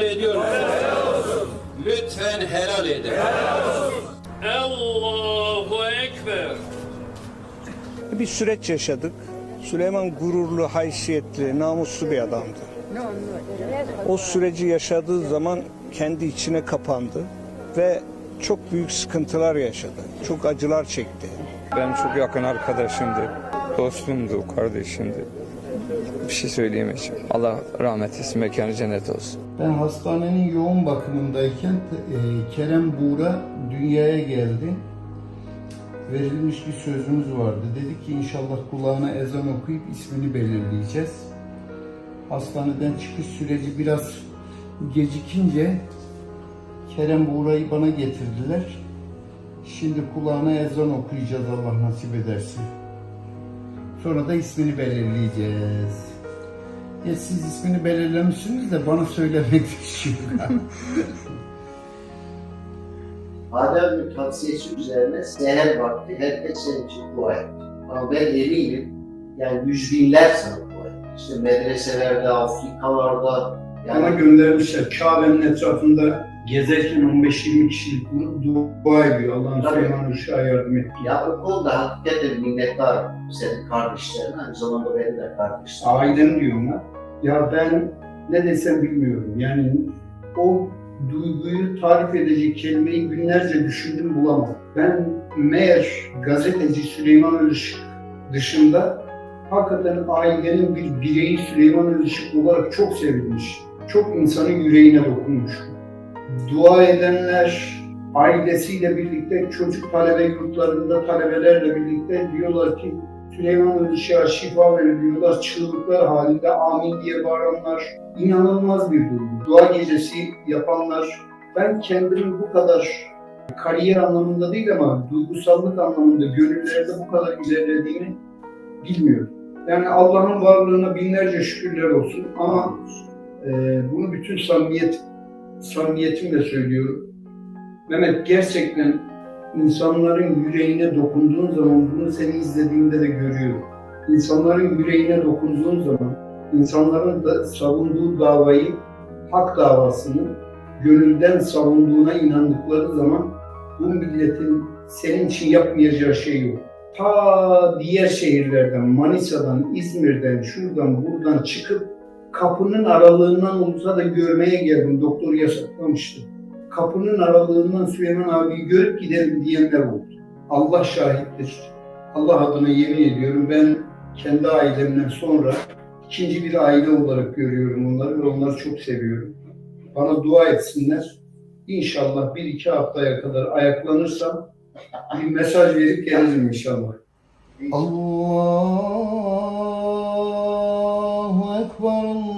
ediyor musunuz? Lütfen helal edin. Allahu Ekber. Bir süreç yaşadık. Süleyman gururlu, haysiyetli, namuslu bir adamdı. O süreci yaşadığı zaman kendi içine kapandı ve çok büyük sıkıntılar yaşadı. Çok acılar çekti. Benim çok yakın arkadaşımdı. Dostumdu, kardeşimdi. Bir şey söyleyemeyeceğim. Allah rahmet etsin, mekanı cennet olsun. Ben hastanenin yoğun bakımındayken e, Kerem Buğra dünyaya geldi. Verilmiş bir sözümüz vardı. Dedi ki inşallah kulağına ezan okuyup ismini belirleyeceğiz. Hastaneden çıkış süreci biraz gecikince Kerem Buğra'yı bana getirdiler. Şimdi kulağına ezan okuyacağız Allah nasip ederse. Sonra da ismini belirleyeceğiz. Ya siz ismini belirlemişsiniz de bana söylemek düşüyor. Adem'in tavsiyesi üzerine seher vakti herkes senin için dua etti. Ama ben eminim yani yüz binler sana dua etti. İşte medreselerde, Afrikalarda Bana yani göndermişler Kabe'nin etrafında gezerken 15-20 kişilik grup dua ediyor. Allah'ın. Süleyman Uşak'a yardım et. ya o konuda hakikaten minnettar senin kardeşlerine, aynı zamanda benim de kardeşlerim. Ailem diyorum ha. Ya ben ne desem bilmiyorum. Yani o duyguyu tarif edecek kelimeyi günlerce düşündüm bulamadım. Ben meğer gazeteci Süleyman Özışık dışında hakikaten ailenin bir bireyi Süleyman Özışık olarak çok sevilmiş. Çok insanın yüreğine dokunmuş. Dua edenler ailesiyle birlikte çocuk talebe yurtlarında talebelerle birlikte diyorlar ki Süleyman Özışık'a şifa verir diyorlar. Çığlıklar halinde amin diye bağıranlar. inanılmaz bir duygu. Dua gecesi yapanlar. Ben kendimin bu kadar kariyer anlamında değil ama duygusallık anlamında gönüllerde bu kadar ilerlediğini bilmiyorum. Yani Allah'ın varlığına binlerce şükürler olsun ama e, bunu bütün samimiyet samimiyetimle söylüyorum. Mehmet gerçekten insanların yüreğine dokunduğun zaman bunu seni izlediğimde de görüyorum. İnsanların yüreğine dokunduğun zaman, insanların da savunduğu davayı, hak davasını gönülden savunduğuna inandıkları zaman bu milletin senin için yapmayacağı şey yok. Ta diğer şehirlerden, Manisa'dan, İzmir'den, şuradan, buradan çıkıp kapının aralığından olsa da görmeye geldim. Doktor yasaklamıştı kapının aralığından Süleyman abiyi görüp gidelim diyenler oldu. Allah şahittir. Allah adına yemin ediyorum ben kendi ailemden sonra ikinci bir aile olarak görüyorum onları ve onları çok seviyorum. Bana dua etsinler. İnşallah bir iki haftaya kadar ayaklanırsam bir mesaj verip gelirim inşallah. Allahu Ekber, Allahu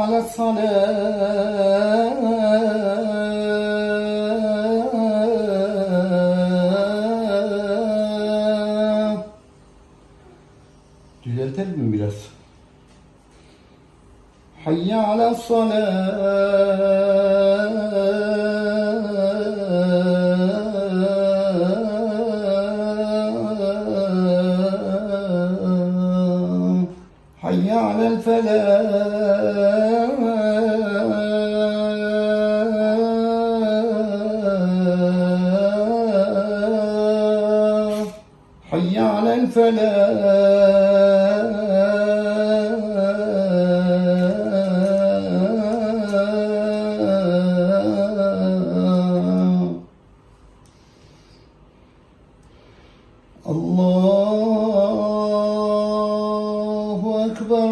على الصلاة Düzeltelim mi biraz? حي على الصلاة حي على الفلاح على الفلاح الله أكبر